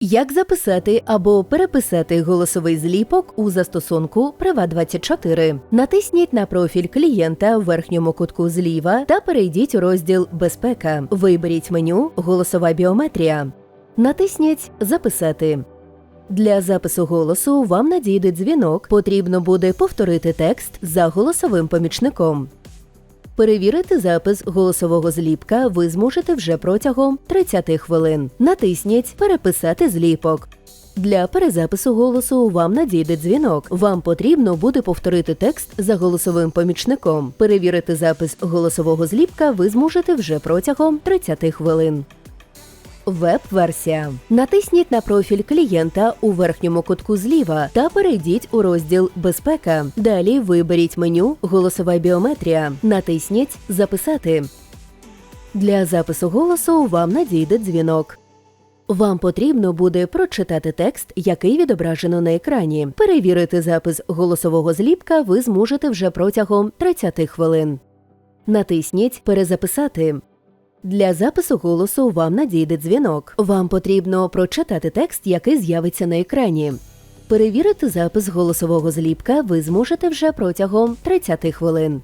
Як записати або переписати голосовий зліпок у застосунку Privat24? Натисніть на профіль клієнта в верхньому кутку зліва та перейдіть у розділ Безпека. Виберіть меню Голосова біометрія. Натисніть Записати. Для запису голосу вам надійде дзвінок. Потрібно буде повторити текст за голосовим помічником. Перевірити запис голосового зліпка ви зможете вже протягом 30 хвилин. Натисніть Переписати зліпок. Для перезапису голосу вам надійде дзвінок. Вам потрібно буде повторити текст за голосовим помічником. Перевірити запис голосового зліпка ви зможете вже протягом 30 хвилин. Веб-версія. Натисніть на профіль клієнта у верхньому кутку зліва та перейдіть у розділ Безпека. Далі виберіть меню Голосова біометрія. Натисніть Записати. Для запису голосу вам надійде дзвінок. Вам потрібно буде прочитати текст, який відображено на екрані. Перевірити запис голосового зліпка ви зможете вже протягом 30 хвилин. Натисніть Перезаписати. Для запису голосу вам надійде дзвінок. Вам потрібно прочитати текст, який з'явиться на екрані. Перевірити запис голосового зліпка ви зможете вже протягом 30 хвилин.